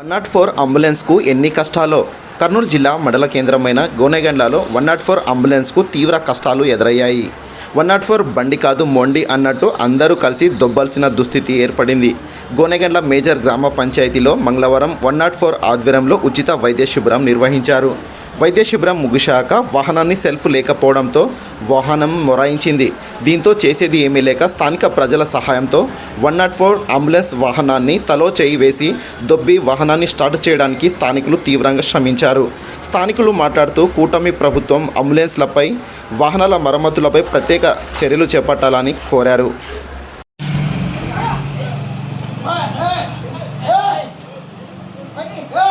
One nought four అంబులెన్స్కు ఎన్ని కష్టాలో? కర్నూలు జిల్లా మండల కేంద్రమైన గోనెగండ్లలో వన్ నాట్ ఫోర్ అంబులెన్స్కు తీవ్ర కష్టాలు ఎదురయ్యాయి. వన్ నాట్ ఫోర్ బండి కాదు మొండి అన్నట్టు అందరూ కలిసి దొబ్బాల్సిన దుస్థితి ఏర్పడింది. గోనెగండ్ల మేజర్ గ్రామ పంచాయతీలో మంగళవారం వన్ నాట్ ఫోర్ ఆధ్వర్యంలో ఉచిత వైద్య శిబిరం నిర్వహించారు. వైద్య శిబిరం ముగిశాక వాహనాన్ని సెల్ఫ్ లేకపోవడంతో వాహనం మొరాయించింది దీంతో చేసేది ఏమీ లేక స్థానిక ప్రజల సహాయంతో వన్ నాట్ ఫోర్ అంబులెన్స్ వాహనాన్ని తలో చేయి వేసి దొబ్బి వాహనాన్ని స్టార్ట్ చేయడానికి స్థానికులు తీవ్రంగా శ్రమించారు స్థానికులు మాట్లాడుతూ కూటమి ప్రభుత్వం అంబులెన్స్లపై వాహనాల మరమ్మతులపై ప్రత్యేక చర్యలు చేపట్టాలని కోరారు Hey!